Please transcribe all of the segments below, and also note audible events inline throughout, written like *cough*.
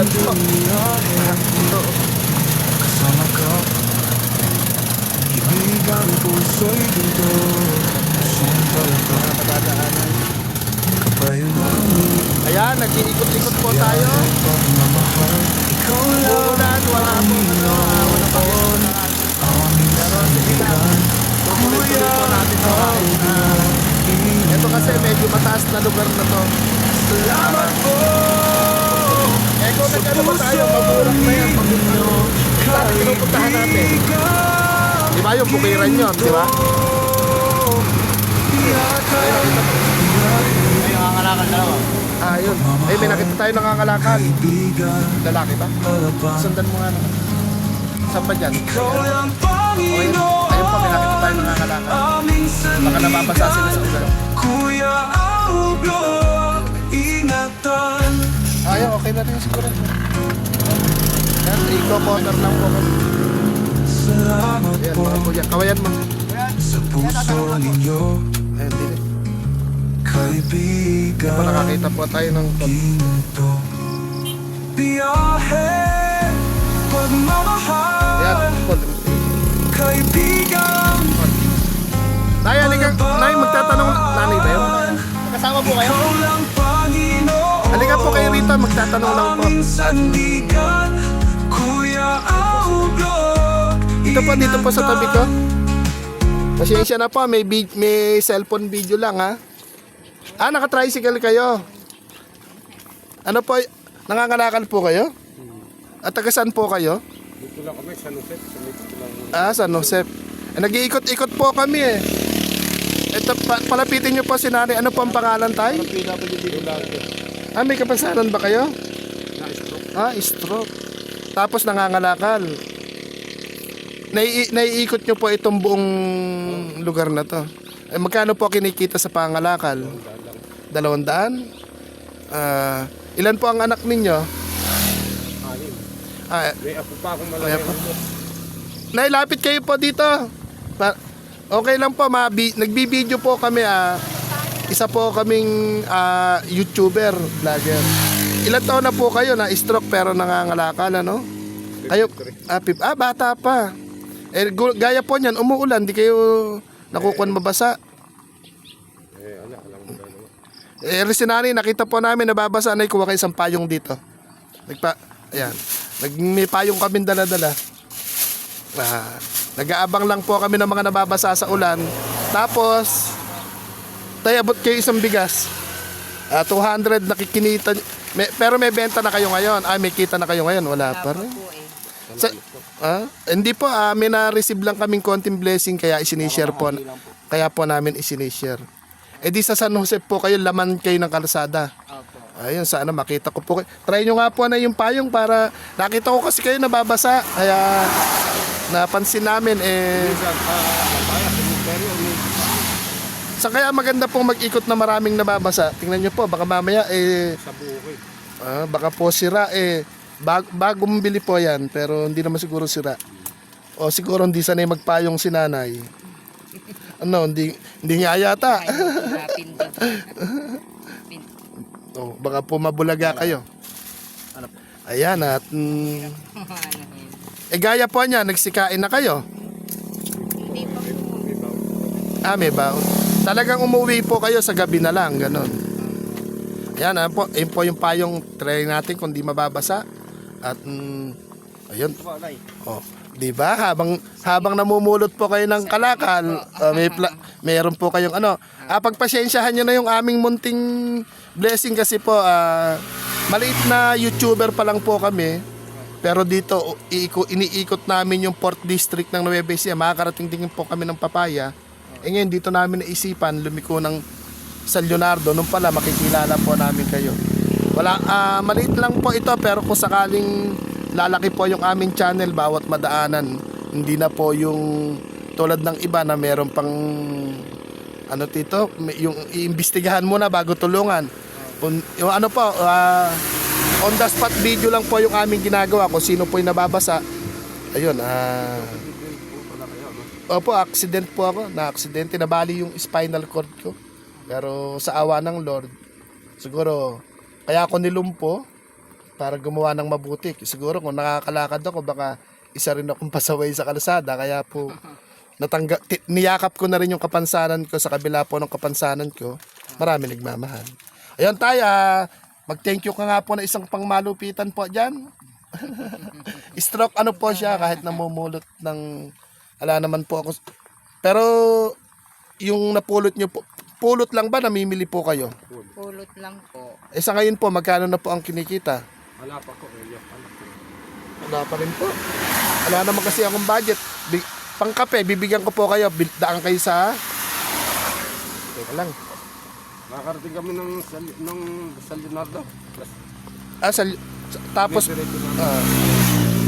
umuulan po. Ito. Kasama ka Ibigan puso'y ginto Pusong talaga Madadaanan. Kapayo namin Ayan, nag-iikot-ikot po tayo. Ikaw lang wala po ano, ah, wala pa rin. Aming sandigan Tuloy-tuloy po natin to. Ah, ito kasi medyo mataas na lugar na to. Salamat po Eh kung nagkano ba tayo, maburak na yan. Maburak Bakit pinupuntahan natin? Di ba yung bukiran yun, di ba? May nakakalakan dalawa. Ah, yun. Eh, may nakita tayo nangangalakal. Lalaki ba? Sundan mo nga naman. Saan pa dyan? Lang Ayun, pa, may nakita tayo nangangalakal. Baka nababasa sila sa ulan. Kuya Ingatan Ayaw, okay na rin siguro. Yan, eco-motor lang po. Salamat Ayan, po mga kuya. Kawayan mo. sa puso ninyo Ayan, dili. Kaibigan nakakita po tayo ng Ginto Biyahe Ayan, Pagmamahal Paul. Kaibigan Nay, halika. Nay, magtatanong. Nanay ba yun? Kasama po kayo? Ikaw lang po kayo rito, magtatanong lang po. Sandigan Kuya Augo Dito po, dito po sa tabi ko. Pasensya na po, may, vid- may cellphone video lang ha. Ah, naka-tricycle kayo. Ano po, nangangalakan po kayo? At taga saan po kayo? Dito lang kami sa Lucet, sa dito lang. Ah, San Jose. Eh, nag-iikot-ikot po kami eh. Ito, pa- palapitin niyo po si nanay. Ano po ang pangalan tayo? PWD Vlogger. Ah, may kapansanan ba kayo? Na-stroke. Ah, stroke. Tapos nangangalakal. Nai naiikot nyo po itong buong lugar na to. Eh, magkano po kinikita sa pangalakal? Dalawang daan? Ah, ilan po ang anak ninyo? Anim. Ah, May apo pa akong malaki. nailapit kayo po dito. Pa- okay lang po, mabi- nagbibideo po kami. Ah. Isa po kaming ah, YouTuber, vlogger. Ilan taon na po kayo na stroke pero nangangalakal, ano? Kayo, ah, pip- ah, bata pa. Eh, gaya po niyan, umuulan, di kayo nakukuhan mabasa. Eh, anak lang mo. Eh, rin si nanay, nakita po namin nababasa, na kuha kayo isang payong dito. Nagpa, ayan. Nag, may payong kami dala-dala. Ah, nag-aabang lang po kami ng mga nababasa sa ulan. Tapos, tayo abot kayo isang bigas. Ah, 200 nakikinita. May, pero may benta na kayo ngayon. Ah, may kita na kayo ngayon. Wala pa rin. Sa, ah, hindi po, ah, may na-receive lang kaming konting blessing kaya isinishare po. Kaya po namin isinishare. Eh di sa San Jose po kayo, laman kayo ng kalsada. Ayun, sana makita ko po kayo. Try nyo nga po na yung payong para nakita ko kasi kayo nababasa. Kaya napansin namin eh. Sa kaya maganda pong mag-ikot na maraming nababasa. Tingnan nyo po, baka mamaya eh, Sa buhay. ah, baka po sira eh. Bag, bagong bili po yan, pero hindi naman siguro sira. O siguro hindi sanay magpayong si nanay. Ano, hindi, hindi nga yata. *laughs* oh, baka po mabulaga kayo. Ayan at mm, *laughs* eh gaya po niya, nagsikain na kayo. Ah, may baon. Talagang umuwi po kayo sa gabi na lang, ganon. Ayan, ah, po, ayun po yung payong try natin kung di mababasa. At mm, ayun. Oh, 'di ba? Habang habang namumulot po kayo ng kalakal, ah, may pla- mayroon po kayong ano. Ah, pagpasensyahan niyo na yung aming munting blessing kasi po ah, maliit na YouTuber pa lang po kami. Pero dito iiko, iniikot namin yung Port District ng Nueva Ecija. Makakarating din po kami ng Papaya. Eh ngayon dito namin naisipan lumiko ng San Leonardo. Nung pala makikilala po namin kayo. Wala, ah, maliit lang po ito pero kung sakaling lalaki po yung aming channel bawat madaanan, hindi na po yung tulad ng iba na meron pang ano tito, yung iimbestigahan muna bago tulungan. Kung- Yung ano po, ah, on the spot video lang po yung aming ginagawa kung sino po yung nababasa. Ayun, ah... Opo, accident po ako. Na-aksidente, nabali yung spinal cord ko. Pero sa awa ng Lord, siguro, kaya ako nilumpo. para gumawa ng mabuti. Siguro kung nakakalakad ako, baka isa rin akong *laughs* pasaway sa kalsada. Kaya po, natangga, ti- niyakap ko na rin yung kapansanan ko sa kabila po ng kapansanan ko. Marami nagmamahal. Ayun tayo, ah, mag-thank you ka nga po na isang pangmalupitan po dyan. *laughs* Stroke ano po siya kahit namumulot ng ala naman po ako. Pero yung napulot nyo po, pulot lang ba namimili po kayo? Pulot lang po. Eh sa ngayon po, magkano na po ang kinikita? Wala pa ko. Eh, anak ko. Wala pa rin po. Wala naman kasi akong budget. Bi- pangkape, bibigyan ko po kayo. Daan kayo sa... Teka lang. Nakakarating kami ng, San, ng San Leonardo. Ah, sa, sa- tapos, diretso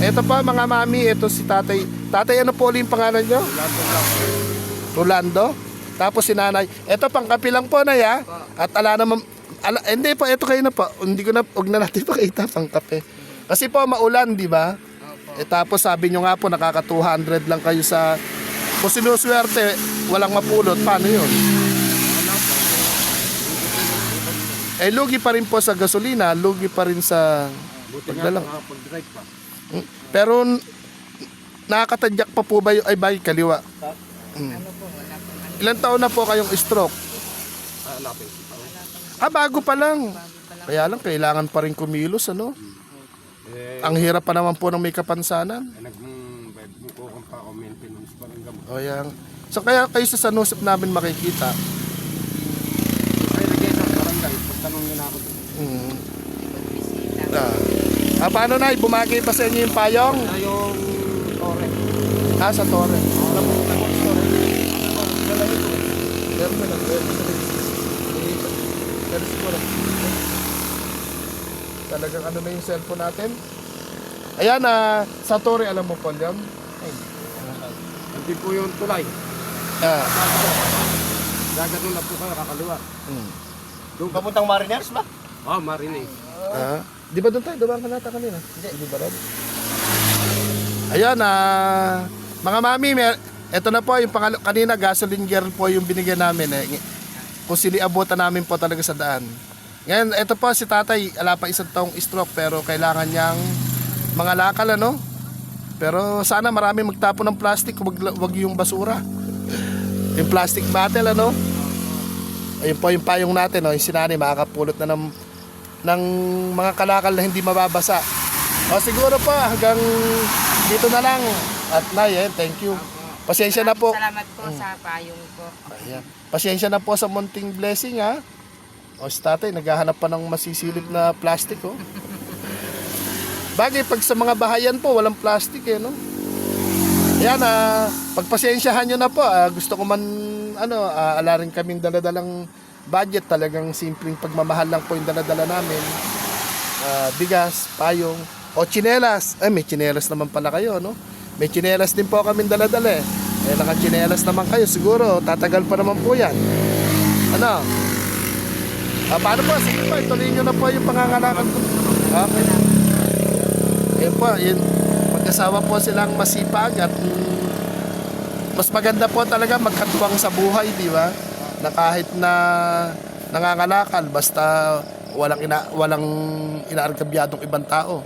ah, eto pa mga mami, ito si tatay. Tatay, ano po ulit yung pangalan nyo? Rolando. Tapos si nanay. Ito, pangkape lang po na ya. At ala naman, ala, hindi po, ito kayo na po. Hindi ko na, huwag na natin *laughs* pakita pangkape. Kasi po, maulan, di ba? Eh, tapos sabi nyo nga po, nakaka 200 lang kayo sa... Kung sinuswerte, walang mapulot, paano yun? Eh, lugi pa rin po sa gasolina, lugi pa rin sa Buti nga pagdala. nakapag-drive pa. Mm. Pero, nakakatadyak pa po ba yung, ay ba yung kaliwa? Ano po, wala po. Ano, Ilan taon na po kayong stroke? Ah, bago pa lang. Kaya lang, kailangan pa rin kumilos, ano? Eh, Ang hirap pa naman po ng may kapansanan. eh nag-bukong pa ako maintenance pa ng gamot. O yan. So kaya kayo sa sanusip namin makikita. Ay, lagay sa barangay. Pagtanong niyo na ako. Mm. bisita. Ah. Ah, paano na? Bumagi pa sa inyo yung payong? Na yung tore. Ah, sa lang. Lang. Siguro. Talagang ano na yung cellphone natin? Ayan, ah, sa Torre, alam mo po, Liam? Hindi po yung tulay. Ah. Gaganon na po kayo, kakaliwa. Mm. Papuntang Mariners ba? Ah, marinig. Ah, di ba doon tayo? Dumaan ka nata kanina. Hindi. ba rin? Ayan, ah, mga mami, may, ito na po, yung pangalo, kanina gasoline girl po yung binigyan namin. Eh. Kung siliabutan namin po talaga sa daan. Ngayon, ito po si tatay, ala pa isang taong stroke pero kailangan niyang mga lakal ano. Pero sana marami magtapo ng plastic, wag, wag yung basura. *laughs* yung plastic bottle ano. Ayun po yung payong natin, no? yung sinani makakapulot na ng ng mga kalakal na hindi mababasa. O siguro pa hanggang dito na lang. At nay, eh, thank you. Pasensya na po. Salamat po sa payong po. Ayan. Pasensya na po sa munting blessing ha. O si tatay, naghahanap pa ng masisilip na plastic oh. *laughs* Bagay, pag sa mga bahayan po, walang plastic eh, no? Ayan, ah, pagpasensyahan nyo na po. ah, gusto ko man, ano, ah, ala rin kaming daladalang budget. Talagang simpleng pagmamahal lang po yung daladala namin. Ah, bigas, payong, o chinelas. Ay, may chinelas naman pala kayo, no? May chinelas din po kaming daladala eh. Eh, naka-chinelas naman kayo. Siguro, tatagal pa naman po yan. Ano? Ah, paano po? Sige po, ituloy nyo na po yung pangangalakan ko. Okay. Ayun po, yun. Mag-asawa po silang masipag at mm, mas maganda po talaga magkatuwang sa buhay, di ba? Na kahit na nangangalakal, basta walang ina walang inaargabyadong ibang tao.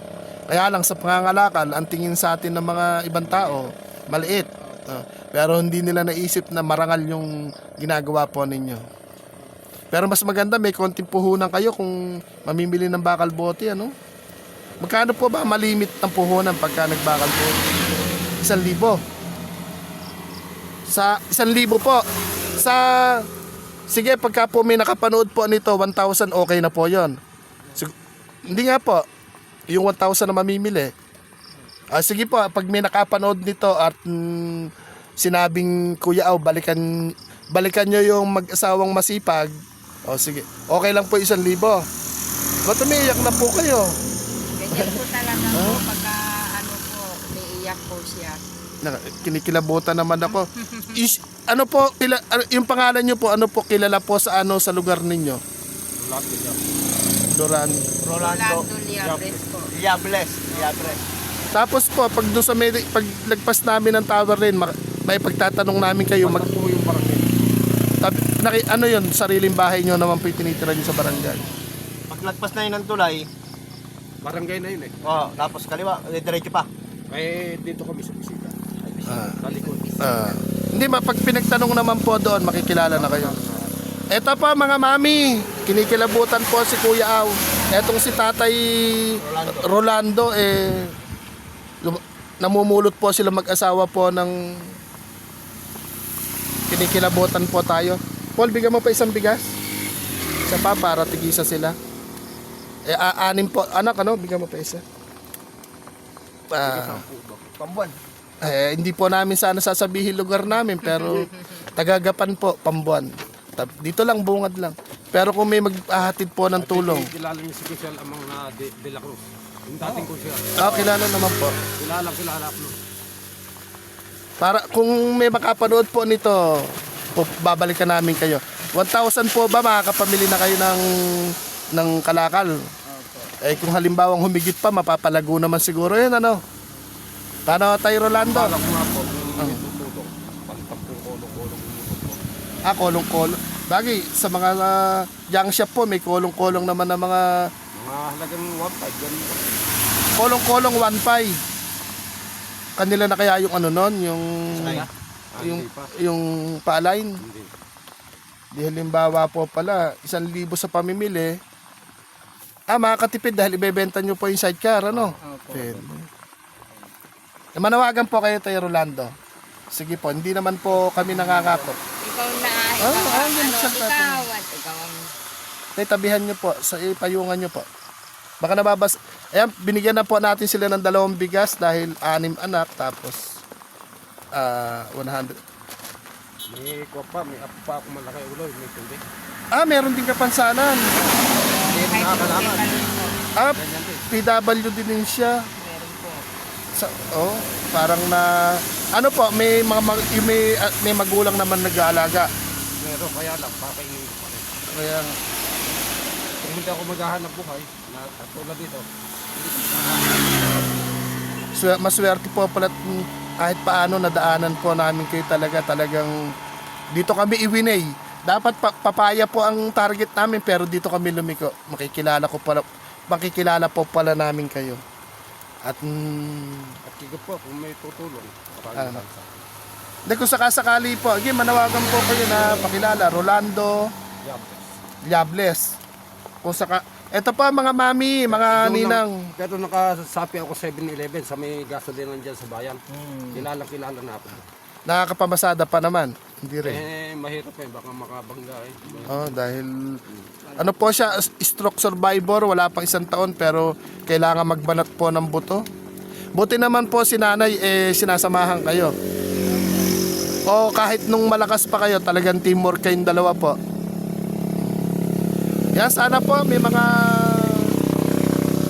Kaya lang sa pangangalakal, ang tingin sa atin ng mga ibang tao, maliit. Ah, pero hindi nila naisip na marangal yung ginagawa po ninyo. Pero mas maganda may konting puhunan kayo kung mamimili ng bakal bote, ano? Magkano po ba malimit ng puhunan pagka nagbakal bote? Isang libo. Sa isang libo po. Sa Sige, pagka po may nakapanood po nito, 1,000 okay na po yon. Sig- hindi nga po. Yung 1,000 na mamimili. Ah, sige po, pag may nakapanood nito at mm, sinabing Kuya Aw, balikan balikan nyo yung mag-asawang masipag. O sige, okay lang po isang libo. Ba't umiiyak na po kayo? Ganyan po talaga po pagka ano po, umiiyak po siya. Na, kinikilabutan naman ako. *laughs* Is, ano po, kila, ano, yung pangalan nyo po, ano po kilala po sa ano sa lugar ninyo? Duran. Rolando. Rolando Liabres po. Diables. Diables. Tapos po, pag doon sa may, pag lagpas namin ng tower rin, may pagtatanong namin kayo, mag, po yung barangay. tabi, naki, ano yun, sariling bahay nyo naman po yung tinitira nyo sa barangay. Paglagpas na yun ng tulay, Barangay na yun eh. Oh, tapos kaliwa, eh, diretso pa. Eh, dito kami sa bisita. Sa likod. Ah, hindi, ma, pag pinagtanong naman po doon, makikilala na kayo. Eto po mga mami, kinikilabutan po si Kuya Aw. Etong si Tatay Rolando, eh, namumulot po sila mag-asawa po ng kinikilabutan po tayo. Paul, bigyan mo pa isang bigas. Isa pa para tigisa sila. Eh, a- anim po. Anak, ano? Bigyan mo pa isa. Ah, Pambuan. Eh, hindi po namin sana sasabihin lugar namin pero tagagapan po, Pambuan. Dito lang, bungad lang. Pero kung may maghahatid po ng tulong, Kilala niyo si Giselle Amang na de, de la Cruz. Yung dating ko siya. ah, kilala naman po. Kilala, kilala ko. Para kung may makapanood po nito, po, babalikan namin kayo. 1,000 po ba makakapamili na kayo ng ng kalakal? Eh kung halimbawang humigit pa, mapapalago naman siguro yun, ano? Paano tayo, Rolando? Alam ko nga po kung kong kolong-kolong. Ah, kolong-kolong. Bagay, sa mga uh, junk shop po, may kolong-kolong naman na mga Mga halagang 1.5. Ganun po. kolong-kolong 1.5. Kanila na kaya yung ano nun, yung Ah, yung yung pa-align. Hindi. Di halimbawa po pala, isang libo sa pamimili. Ah, makakatipid dahil ibebenta nyo po yung sidecar, ano? Pwede. Eh, manawagan po kayo tayo, Rolando. Sige po, hindi naman po kami nangangako. Ikaw na, ikaw Ah, ang ah, ano, ikaw at ikaw ang Tay, tabihan nyo po, sa ipayungan nyo po. Baka nababas. Ayan, binigyan na po natin sila ng dalawang bigas dahil anim anak, tapos ah 100. May pa, may apo pa ako malaki ulo, may tubig. Ah, meron din kapansanan. Hindi nakakalaman. Ah, Ganyan din. PWD din siya. Sa, oh, parang na ano po, may mga mag- yung may ah, may magulang naman nag-aalaga. Pero kaya lang, papaingin ko pa rin. Kaya Kung hindi ako maghahanap buhay, na tulad dito, swer- maswerte po pala at, mm, kahit paano nadaanan po namin kayo talaga talagang dito kami iwinay. Dapat pa- papaya po ang target namin pero dito kami lumiko. Makikilala ko pala makikilala po pala namin kayo. At mm, at higit po, kung may tutulong, Ah. maraming bansa. Hindi kung sakasakali po, again, manawagan po kayo na pakilala. Rolando Yeah. Diables. Kung saka, eto pa mga mami, mga Doon ninang. Pero nakasapi ako 7-Eleven sa may gasolina dyan sa bayan. Kilala kilala na ako. Nakakapamasada pa naman. Hindi rin. Eh, mahirap eh, baka makabangga eh. Oh, dahil ano po siya, s- stroke survivor, wala pang isang taon pero kailangan magbanat po ng buto. Buti naman po si nanay eh sinasamahan kayo. O kahit nung malakas pa kayo, talagang teamwork kayong dalawa po. Yan, sana po may mga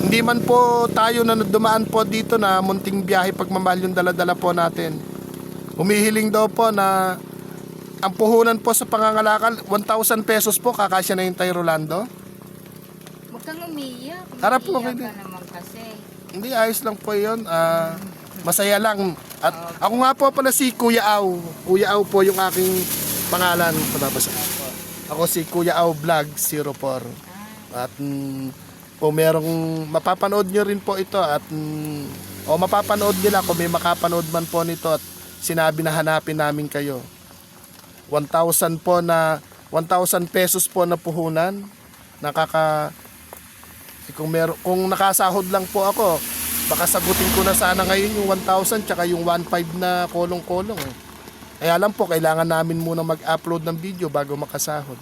hindi man po tayo na dumaan po dito na munting biyahe pagmamahal yung dala-dala po natin. Humihiling daw po na ang puhunan po sa pangangalakal, 1,000 pesos po, kakasya na yung tayo Rolando. Huwag kang umiyak. Harap po ka naman kasi. Hindi, ayos lang po yun. Ah, masaya lang. At ako nga po pala si Kuya Aw. Kuya Aw po yung aking pangalan. Pababasa. Ako si Kuya Aw Vlog 04. At mm, kung merong mapapanood nyo rin po ito at mm, o mapapanood nila kung may makapanood man po nito at sinabi na hanapin namin kayo. 1,000 po na 1,000 pesos po na puhunan. Nakaka kung mer kung nakasahod lang po ako, baka sagutin ko na sana ngayon yung 1,000 tsaka yung 1,500 na kolong-kolong. Eh. Kaya lang po, kailangan namin muna mag-upload ng video bago makasahod.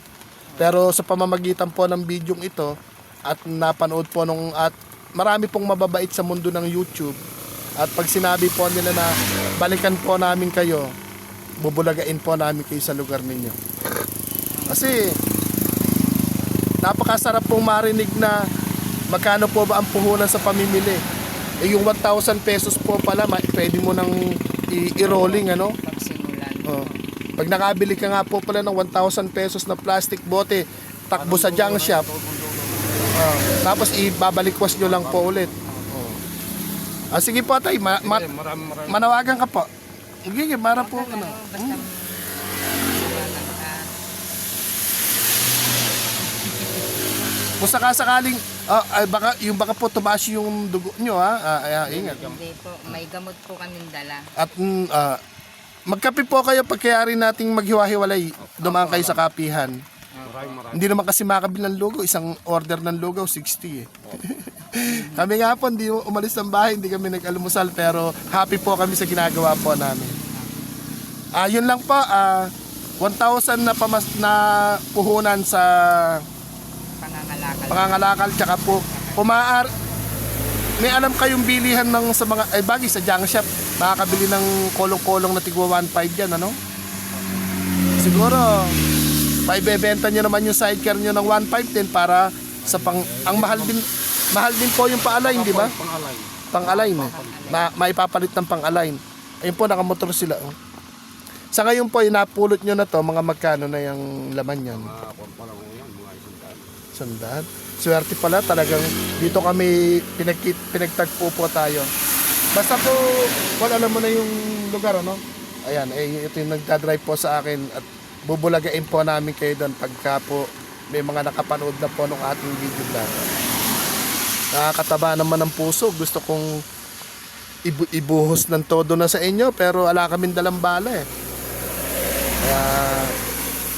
Pero sa pamamagitan po ng bidyong ito at napanood po nung at marami pong mababait sa mundo ng YouTube at pag sinabi po nila na balikan po namin kayo, bubulagain po namin kayo sa lugar ninyo. Kasi napakasarap pong marinig na magkano po ba ang puhunan sa pamimili. Eh yung 1,000 pesos po pala, pwede mo nang i-rolling ano. Oh. Pag nakabili ka nga po pala ng 1,000 pesos na plastic bote, takbo sa junk shop. Oh. Tapos ibabalik-was nyo lang po ulit. Ah, sige po tay, ma- ma- manawagan ka po. Sige, mara po. Ano. Ka. Kung sakasakaling, ah, ay, baka, yung baka po tumaas yung dugo nyo ha, ah, ah, ingat. Hindi po, may gamot po kaming dala. At mm, ah, magkape po kayo pagkayari nating maghiwa-hiwalay, dumaan kayo sa kapihan. Maraming maraming. Hindi naman kasi makabil ng lugaw, isang order ng lugaw, 60 eh. Kami nga po, hindi umalis ng bahay, hindi kami nag-almusal, pero happy po kami sa ginagawa po namin. Ah, yun lang po, ah, 1,000 na pamas na puhunan sa Pangangalakal. pangangalakal tsaka po pumaar may alam kayong bilihan ng sa mga ay bagay sa junk shop makakabili ng kolong-kolong na tigwa 1.5 yan ano siguro paibebenta nyo naman yung sidecar nyo ng 1.5 din para sa pang ang mahal din mahal din po yung pa-align di ba Pang-alay. pang-align eh. Ma maipapalit ng pang-align ayun po nakamotor sila oh. sa ngayon po inapulot nyo na to mga magkano na yung laman yan. Sandaan. Swerte pala talagang dito kami pinagkit, pinagtagpo po tayo. Basta po, kung alam mo na yung lugar, ano? Ayan, eh, ito yung nagdadrive po sa akin at bubulagain po namin kayo doon pagka po may mga nakapanood na po ng ating video vlog. Nakakataba naman ng puso. Gusto kong ibu- ibuhos ng todo na sa inyo pero ala kaming dalang bala eh. Kaya,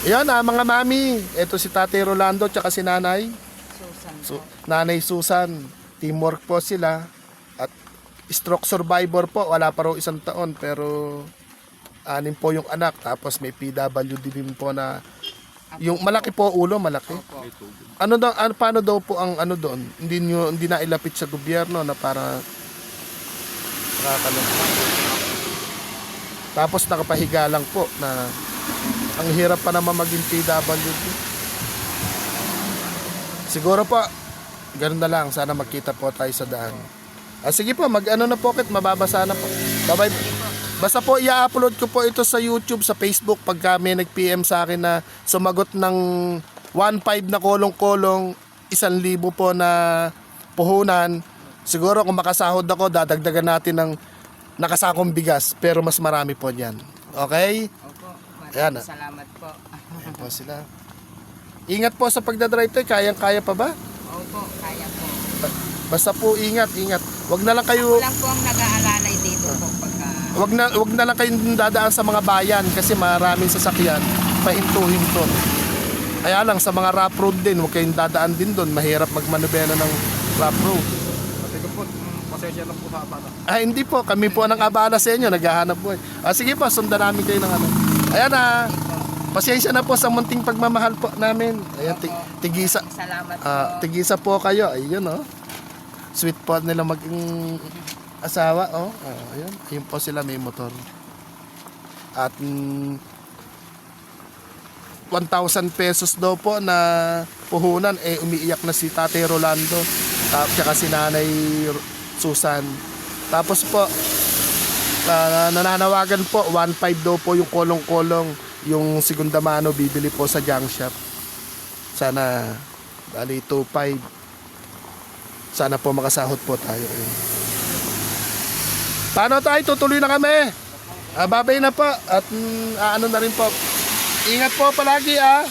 yan ah, mga mami. Ito si Tate Rolando tsaka si Nanay. Susan So. Nanay Susan. Teamwork po sila. At stroke survivor po. Wala pa raw isang taon pero anim po yung anak. Tapos may PWD din po na yung malaki po ulo, malaki. Ano daw ano paano daw po ang ano doon? Hindi niyo hindi na ilapit sa gobyerno na para nakakalungkot. Tapos nakapahiga lang po na ang hirap pa naman maging PWD. Siguro po, ganun na lang. Sana magkita po tayo sa daan. Ah, sige po, mag ano na pocket, mababasa na po. Bye-bye. Basta po, i-upload ko po ito sa YouTube, sa Facebook, pagka may nag-PM sa akin na sumagot ng 1.5 na kolong-kolong, 1,000 po na puhunan. Siguro kung makasahod ako, dadagdagan natin ng nakasakong bigas, pero mas marami po diyan. Okay? Opo, Ayan, salamat po. Ayan po sila. Ingat po sa pagdadrive tayo, kayang-kaya pa ba? Opo, kaya po. Basta po ingat, ingat. Wag na lang kayo Ako lang po ang pagka... wag na wag na lang kayong dadaan sa mga bayan kasi maraming sasakyan pahinto-hinto. Kaya lang sa mga rough road din, wag kayong dadaan din doon. Mahirap magmanubela ng rough road. Ko po, pasensya lang po sa. Ah, hindi po. Kami po ang abala sa inyo. Naghahanap po. eh. Ah, sige po, sundan namin kayo ng ano. Ayan na. Pasensya na po sa munting pagmamahal po namin. Ayan, ti- tigisa. Salamat po. Ah, tigisa po kayo. Ayun, oh. Sweet po nila maging asawa, oh. Ah, ayun. Ayun po sila may motor. At mm, 1,000 pesos daw po na puhunan eh umiiyak na si Tate Rolando at saka si Nanay Susan. Tapos po ah, nananawagan po 1.5 daw po yung kolong-kolong yung segunda mano bibili po sa junk shop. Sana bali 2.5 sana po makasahod po tayo. Ayun. Paano tayo? Tutuloy na kami. Ah, babay na po. At mm, ah, ano na rin po. Ingat po palagi ah.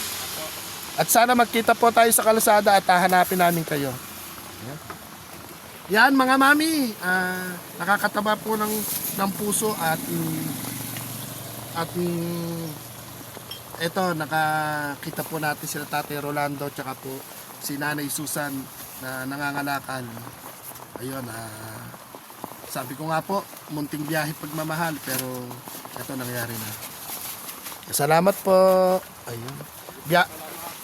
At sana magkita po tayo sa kalsada at hahanapin namin kayo. Yan. Mga mami. Ah, nakakataba po ng, ng puso at mm, at mm, eto nakakita po natin sila Tate Rolando tsaka po si Nanay Susan na nangangalakal. Ayun, ah, sabi ko nga po, munting biyahe pagmamahal pero ito nangyari na. Salamat po. Ayun. Biya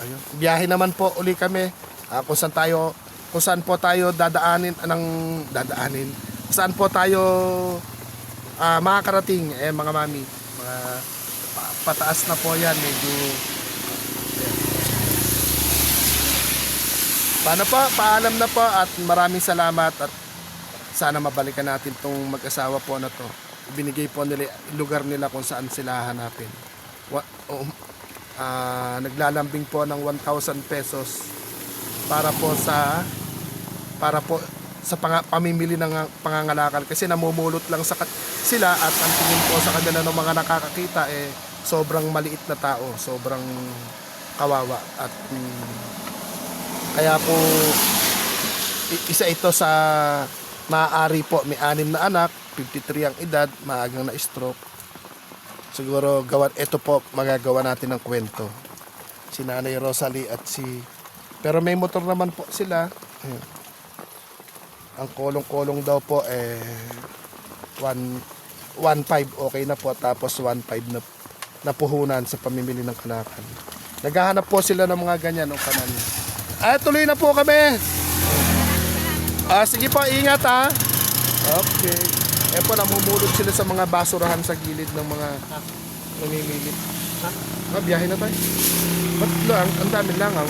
Ayun. Biyahe naman po uli kami. Ah, kung saan tayo kung saan po tayo dadaanin anong dadaanin. Saan po tayo ah, makakarating eh mga mami. Mga pa- pataas na po 'yan, medyo Paano po? Paalam na po at maraming salamat at sana mabalikan natin tong mag-asawa po na to. Binigay po nila lugar nila kung saan sila hanapin. Wa, um, ah, naglalambing po ng 1,000 pesos para po sa para po sa pang, pamimili ng pangangalakal kasi namumulot lang sa sila at ang tingin po sa kanila ng mga nakakakita eh sobrang maliit na tao, sobrang kawawa at mm, Kaya po isa ito sa maaari po may anim na anak, 53 ang edad, maagang na stroke. Siguro gawan ito po magagawa natin ng kwento. Si Nanay Rosalie at si pero may motor naman po sila. Ayun. Ang kolong-kolong daw po eh 1 1.5 okay na po tapos 1.5 na napuhunan sa pamimili ng kanakan. Naghahanap po sila ng mga ganyan ng kanan. Ay, tuloy na po kami. Ah, sige po, ingat ha. Okay. Eh po, namumulot sila sa mga basurahan sa gilid ng mga namimili. Ha? Ah, biyahe na tayo. Ba't lang? Ang dami lang. Ah.